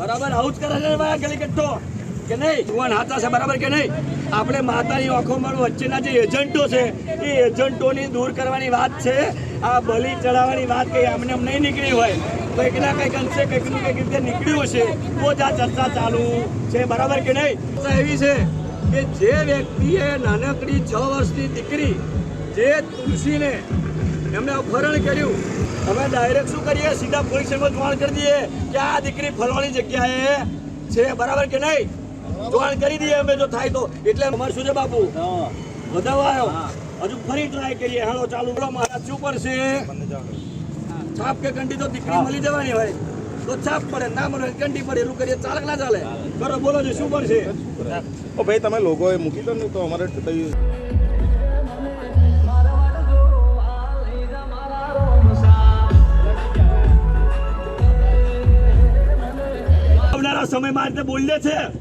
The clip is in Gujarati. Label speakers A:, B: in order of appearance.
A: બરાબર આવું જ કરે છે ભાઈ ગલી કટ્ટો કે નહીં? જુવાન હાથા છે, બરાબર કે નહીં? આપણે માતાની આંખોમાં વચ્ચેના જે એજન્ટો છે, એ એજન્ટોની દૂર કરવાની વાત છે. આ બલી ચડાવવાની વાત કઈ આમને એમ નહીં નીકળી હોય. કંઈક ના કંઈક અંશે કંઈકનું કંઈક રીતે નીકળ્યું હશે. તો જ આ ચર્ચા ચાલુ છે, બરાબર કે નહીં? ચર્ચા એવી છે કે જે વ્યક્તિએ નાનકડી છ વર્ષની દીકરી, જે તુલસીને એમને અપહરણ કર્યું. અમે ડાયરેક્ટ શું કરીએ? સીધા પોલીસ સ્ટેશનમાં જાણ કરી દઈએ કે આ દીકરી ફરવાની જગ્યાએ છે બરાબર કે નહીં? જાણ કરી દઈએ અમે જો થાય તો. એટલે અમારે શું છે બાપુ? વધારવા આવ્યો હજુ ફરી ટ્રાય કરીએ. હાલો ચાલુ બોલો મહારાજ શું પડશે? છાપ કે કંડી તો દીકરી મળી જવાની હોય. તો છાપ પડે ના મળે કંડી પડે એટલું કરીએ ચાલે ના ચાલે. કરો બોલો છો શું પડશે?
B: ભાઈ તમે લોગો એ મૂકી દો ને તો અમારે કઈ
A: મારી બોલીએ છે.